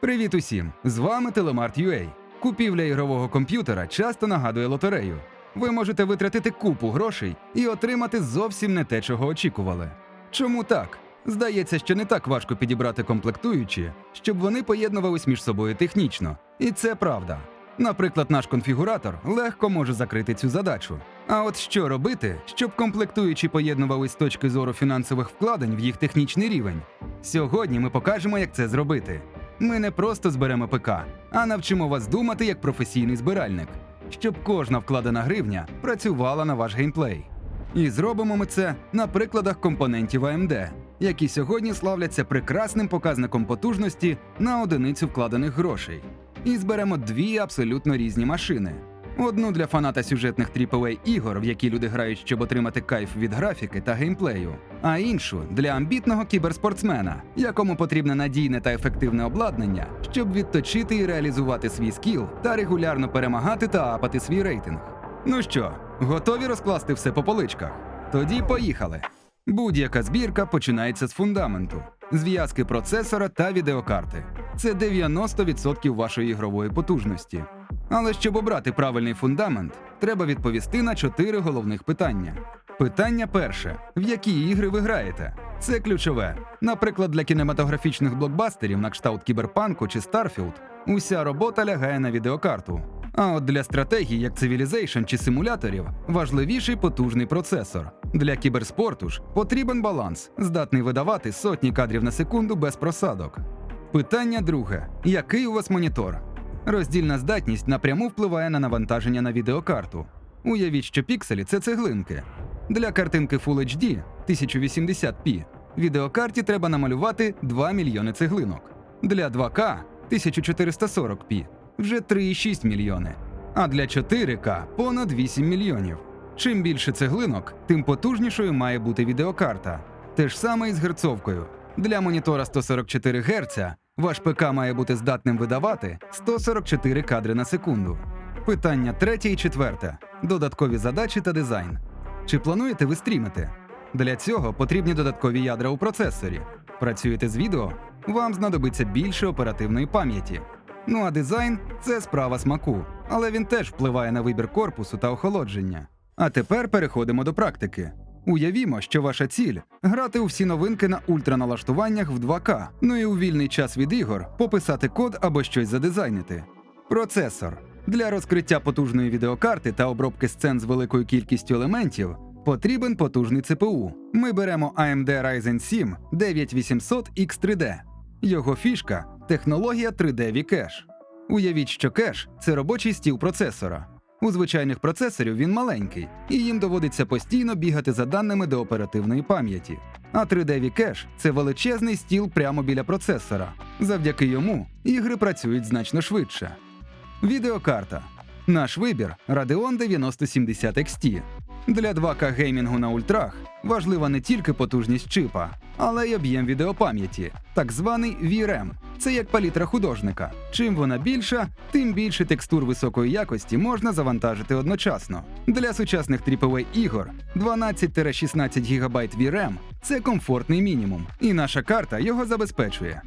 Привіт усім! З вами Telemart.ua. Купівля ігрового комп'ютера часто нагадує лотерею. Ви можете витратити купу грошей і отримати зовсім не те, чого очікували. Чому так? Здається, що не так важко підібрати комплектуючі, щоб вони поєднувались між собою технічно. І це правда. Наприклад, наш конфігуратор легко може закрити цю задачу. А от що робити, щоб комплектуючі поєднувались з точки зору фінансових вкладень в їх технічний рівень? Сьогодні ми покажемо, як це зробити. Ми не просто зберемо ПК, а навчимо вас думати як професійний збиральник, щоб кожна вкладена гривня працювала на ваш геймплей. І зробимо ми це на прикладах компонентів AMD, які сьогодні славляться прекрасним показником потужності на одиницю вкладених грошей. І зберемо дві абсолютно різні машини. Одну для фаната сюжетних AAA ігор, в які люди грають, щоб отримати кайф від графіки та геймплею, а іншу для амбітного кіберспортсмена, якому потрібне надійне та ефективне обладнання, щоб відточити і реалізувати свій скіл та регулярно перемагати та апати свій рейтинг. Ну що, готові розкласти все по поличках? Тоді поїхали. Будь-яка збірка починається з фундаменту, зв'язки процесора та відеокарти. Це 90% вашої ігрової потужності. Але щоб обрати правильний фундамент, треба відповісти на чотири головних питання. Питання перше: в які ігри ви граєте? Це ключове. Наприклад, для кінематографічних блокбастерів на кшталт Кіберпанку чи Starfield уся робота лягає на відеокарту. А от для стратегій, як Civilization чи симуляторів, важливіший потужний процесор. Для кіберспорту ж потрібен баланс, здатний видавати сотні кадрів на секунду без просадок. Питання друге: який у вас монітор? Роздільна здатність напряму впливає на навантаження на відеокарту. Уявіть, що пікселі це цеглинки. Для картинки Full HD 1080p відеокарті треба намалювати 2 мільйони цеглинок. Для 2К 1440p вже 3,6 мільйони. А для 4К понад 8 мільйонів. Чим більше цеглинок, тим потужнішою має бути відеокарта. Те ж саме і з герцовкою. Для монітора 144 Гц ваш ПК має бути здатним видавати 144 кадри на секунду. Питання третє і четверте: додаткові задачі та дизайн. Чи плануєте ви стрімити? Для цього потрібні додаткові ядра у процесорі. Працюєте з відео? Вам знадобиться більше оперативної пам'яті. Ну а дизайн це справа смаку, але він теж впливає на вибір корпусу та охолодження. А тепер переходимо до практики. Уявімо, що ваша ціль грати у всі новинки на ультраналаштуваннях в 2К, ну і у вільний час від ігор пописати код або щось задизайнити. Процесор для розкриття потужної відеокарти та обробки сцен з великою кількістю елементів потрібен потужний ЦПУ. Ми беремо AMD Ryzen 7 9800X3D. Його фішка технологія 3D V-Cache. Уявіть, що кеш це робочий стіл процесора. У звичайних процесорів він маленький, і їм доводиться постійно бігати за даними до оперативної пам'яті. А 3D V-Cache – це величезний стіл прямо біля процесора. Завдяки йому ігри працюють значно швидше. Відеокарта. Наш вибір Radeon 9070 XT. Для 2К геймінгу на ультрах важлива не тільки потужність чипа, але й об'єм відеопам'яті, так званий VRAM. Це як палітра художника. Чим вона більша, тим більше текстур високої якості можна завантажити одночасно. Для сучасних AAA ігор 12-16 ГБ VRAM – це комфортний мінімум, і наша карта його забезпечує.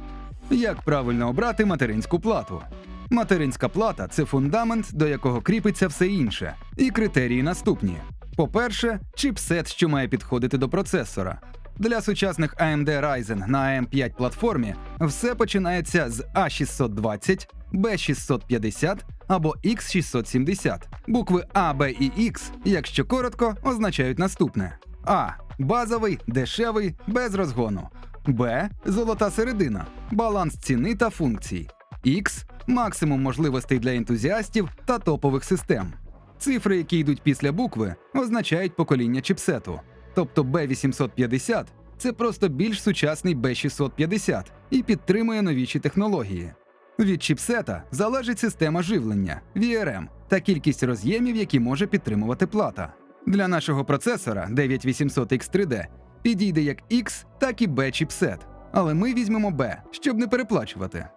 Як правильно обрати материнську плату? Материнська плата це фундамент, до якого кріпиться все інше. І критерії наступні: по-перше, чіпсет, що має підходити до процесора. Для сучасних AMD Ryzen на AM5 платформі все починається з A620, B650 або X670. Букви А, Б і X, якщо коротко, означають наступне: А. Базовий, дешевий, без розгону. Б. Золота середина, баланс ціни та функцій. X максимум можливостей для ентузіастів та топових систем. Цифри, які йдуть після букви, означають покоління чіпсету. Тобто B850 це просто більш сучасний B650 і підтримує новіші технології. Від чіпсета залежить система живлення VRM та кількість роз'ємів, які може підтримувати плата. Для нашого процесора 9800X3D підійде як X, так і B чіпсет. Але ми візьмемо B, щоб не переплачувати.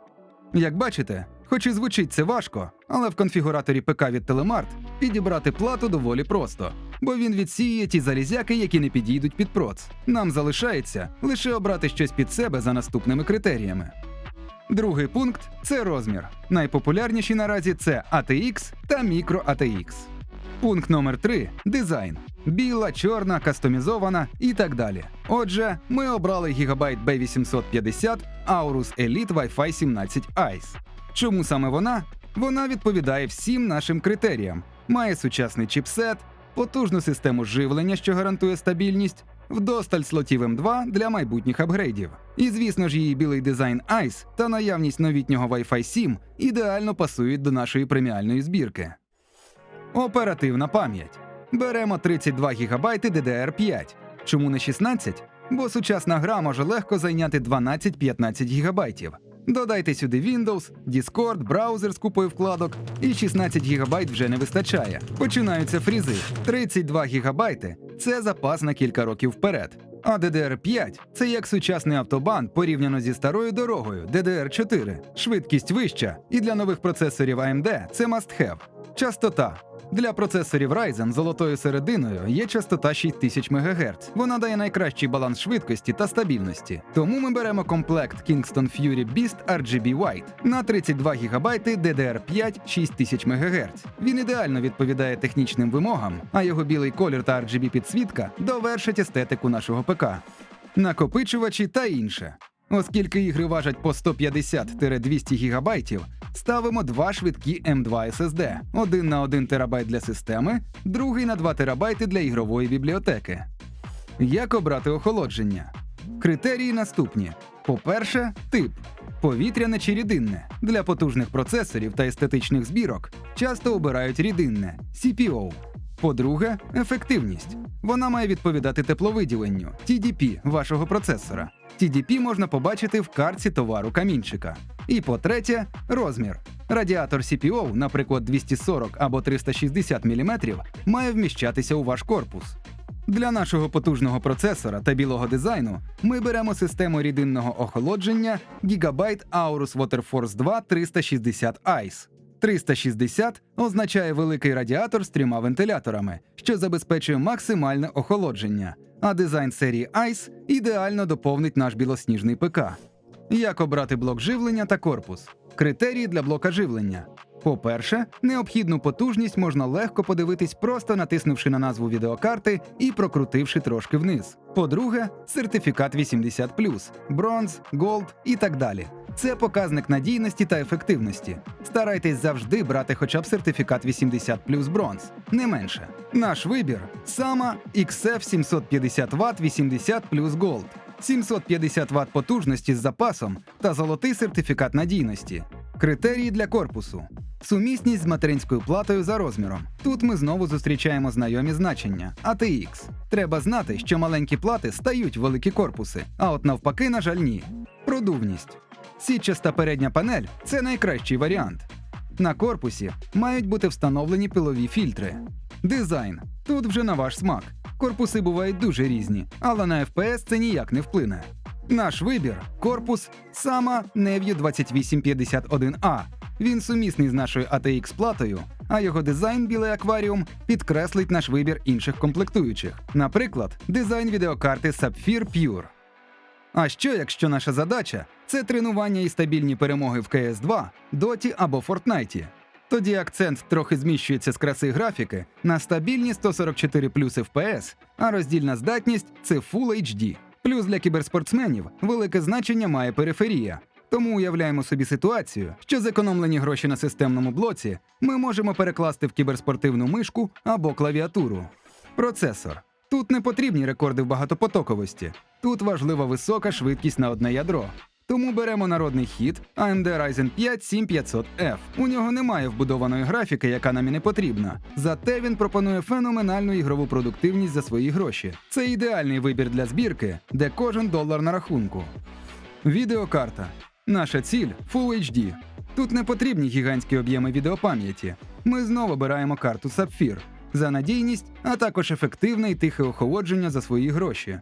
Як бачите, хоч і звучить це важко, але в конфігураторі ПК від Telemart підібрати плату доволі просто, бо він відсіює ті залізяки, які не підійдуть під проц. Нам залишається лише обрати щось під себе за наступними критеріями. Другий пункт це розмір. Найпопулярніші наразі це ATX та Micro ATX. Пункт номер 3 дизайн. Біла, чорна, кастомізована і так далі. Отже, ми обрали Gigabyte B850 Aorus Elite Wi-Fi 17 Ice. Чому саме вона? Вона відповідає всім нашим критеріям: має сучасний чіпсет, потужну систему живлення, що гарантує стабільність, вдосталь слотів M2 для майбутніх апгрейдів. І звісно ж, її білий дизайн Ice та наявність новітнього Wi-Fi 7 ідеально пасують до нашої преміальної збірки. Оперативна пам'ять. Беремо 32 ГБ DDR5. Чому не 16? Бо сучасна гра може легко зайняти 12-15 ГБ. Додайте сюди Windows, Discord, браузер з купою вкладок, і 16 ГБ вже не вистачає. Починаються фрізи. 32 ГБ – це запас на кілька років вперед. А DDR5 – це як сучасний автобан порівняно зі старою дорогою DDR4. Швидкість вища, і для нових процесорів AMD це must-have. Частота. Для процесорів Ryzen золотою серединою є частота 6000 МГц. Вона дає найкращий баланс швидкості та стабільності. Тому ми беремо комплект Kingston Fury Beast RGB White на 32 ГБ DDR5 6000 МГц. Він ідеально відповідає технічним вимогам, а його білий колір та RGB підсвітка довершать естетику нашого ПК. Накопичувачі та інше. Оскільки ігри важать по 150-200 ГБ, ставимо два швидкі M2 SSD. Один на 1 ТБ для системи, другий на 2 ТБ для ігрової бібліотеки. Як обрати охолодження? Критерії наступні: по-перше, тип повітряне чи рідинне. Для потужних процесорів та естетичних збірок часто обирають рідинне CPO. По-друге, ефективність. Вона має відповідати тепловиділенню TDP вашого процесора. TDP можна побачити в картці товару камінчика. І по-третє, розмір. Радіатор CPO, наприклад, 240 або 360 мм, має вміщатися у ваш корпус. Для нашого потужного процесора та білого дизайну ми беремо систему рідинного охолодження Gigabyte Aorus Waterforce 2 360 ICE. 360 означає великий радіатор з трьома вентиляторами, що забезпечує максимальне охолодження, а дизайн серії ICE ідеально доповнить наш білосніжний ПК. Як обрати блок живлення та корпус? Критерії для блока живлення. По-перше, необхідну потужність можна легко подивитись, просто натиснувши на назву відеокарти і прокрутивши трошки вниз. По-друге, сертифікат 80, бронз, голд і так далі. Це показник надійності та ефективності. Старайтесь завжди брати хоча б сертифікат 80 бронз, не менше. Наш вибір сама XF 750 Вт 80 Gold. 750 Вт потужності з запасом та золотий сертифікат надійності. Критерії для корпусу. Сумісність з материнською платою за розміром. Тут ми знову зустрічаємо знайомі значення ATX. Треба знати, що маленькі плати стають великі корпуси, а от навпаки, на жаль, ні. Продувність. Сітчаста передня панель це найкращий варіант. На корпусі мають бути встановлені пилові фільтри. Дизайн. Тут вже на ваш смак. Корпуси бувають дуже різні, але на FPS це ніяк не вплине. Наш вибір корпус сама Nevio 2851A. Він сумісний з нашою ATX платою, а його дизайн білий акваріум підкреслить наш вибір інших комплектуючих, наприклад, дизайн відеокарти Sapphire Pure. А що, якщо наша задача це тренування і стабільні перемоги в cs 2 Доті або Фортнайті? Тоді акцент трохи зміщується з краси графіки на стабільні 144 плюс FPS, а роздільна здатність це Full HD. Плюс для кіберспортсменів велике значення має периферія. Тому уявляємо собі ситуацію, що зекономлені гроші на системному блоці ми можемо перекласти в кіберспортивну мишку або клавіатуру. Процесор. Тут не потрібні рекорди в багатопотоковості. Тут важлива висока швидкість на одне ядро. Тому беремо народний хід AMD Ryzen 5 7500F. У нього немає вбудованої графіки, яка нам і не потрібна. Зате він пропонує феноменальну ігрову продуктивність за свої гроші. Це ідеальний вибір для збірки, де кожен долар на рахунку. Відеокарта. Наша ціль Full HD. Тут не потрібні гігантські об'єми відеопам'яті. Ми знову обираємо карту Sapphire за надійність, а також ефективне і тихе охолодження за свої гроші.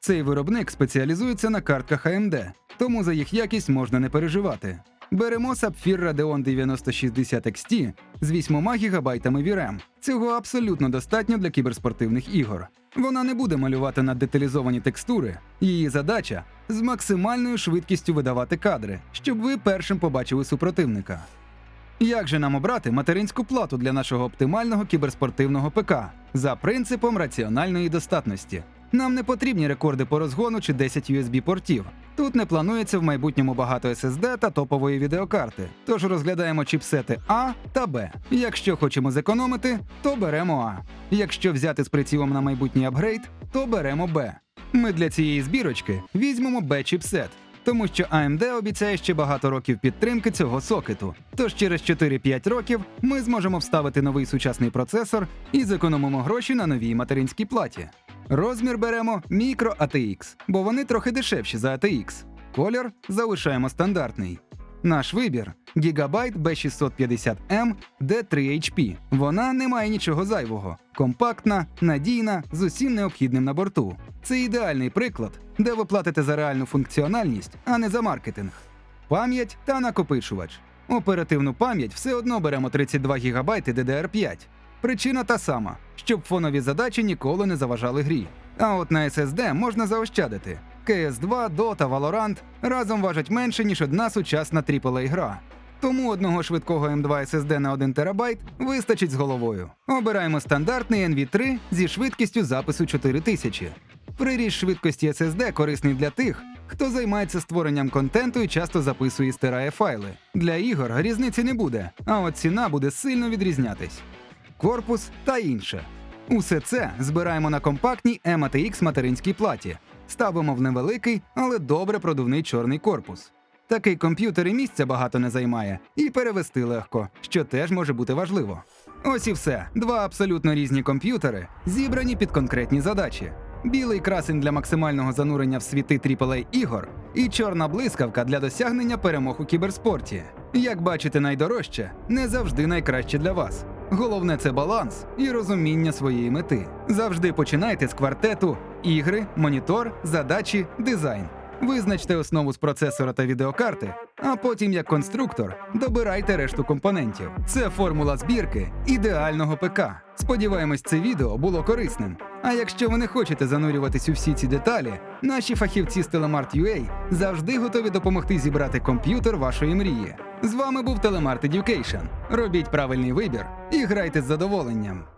Цей виробник спеціалізується на картках AMD, тому за їх якість можна не переживати. Беремо Sapphire Radeon 9060 XT з 8 ГБ VRAM. Цього абсолютно достатньо для кіберспортивних ігор. Вона не буде малювати на деталізовані текстури. Її задача з максимальною швидкістю видавати кадри, щоб ви першим побачили супротивника. Як же нам обрати материнську плату для нашого оптимального кіберспортивного ПК за принципом раціональної достатності? Нам не потрібні рекорди по розгону чи 10 USB-портів. Тут не планується в майбутньому багато SSD та топової відеокарти, тож розглядаємо чіпсети А та Б. Якщо хочемо зекономити, то беремо А. Якщо взяти з прицілом на майбутній апгрейд, то беремо Б. Ми для цієї збірочки візьмемо Б-чіпсет, тому що AMD обіцяє ще багато років підтримки цього сокету. Тож через 4-5 років ми зможемо вставити новий сучасний процесор і зекономимо гроші на новій материнській платі. Розмір беремо Micro ATX, бо вони трохи дешевші за ATX. Колір залишаємо стандартний. Наш вибір Gigabyte B650M D3HP. Вона не має нічого зайвого, компактна, надійна, з усім необхідним на борту. Це ідеальний приклад, де ви платите за реальну функціональність, а не за маркетинг. Пам'ять та накопичувач. Оперативну пам'ять все одно беремо 32 ГБ DDR5. Причина та сама, щоб фонові задачі ніколи не заважали грі. А от на SSD можна заощадити. CS2, Dota, Valorant разом важать менше, ніж одна сучасна aaa гра. Тому одного швидкого M2 SSD на 1 ТБ вистачить з головою. Обираємо стандартний NV3 зі швидкістю запису 4000. Приріж швидкості SSD корисний для тих, хто займається створенням контенту і часто записує і стирає файли. Для ігор різниці не буде, а от ціна буде сильно відрізнятись. Корпус та інше. Усе це збираємо на компактній MATX материнській платі. Ставимо в невеликий, але добре продувний чорний корпус. Такий комп'ютер і місця багато не займає, і перевести легко, що теж може бути важливо. Ось і все. Два абсолютно різні комп'ютери, зібрані під конкретні задачі. Білий красень для максимального занурення в світи AAA ігор і чорна блискавка для досягнення перемог у кіберспорті. Як бачите, найдорожче не завжди найкраще для вас. Головне це баланс і розуміння своєї мети. Завжди починайте з квартету, ігри, монітор, задачі, дизайн. Визначте основу з процесора та відеокарти, а потім, як конструктор, добирайте решту компонентів. Це формула збірки ідеального ПК. Сподіваємось, це відео було корисним. А якщо ви не хочете занурюватись у всі ці деталі, наші фахівці з Telemart.ua завжди готові допомогти зібрати комп'ютер вашої мрії. З вами був Telemart Education. Робіть правильний вибір і грайте з задоволенням.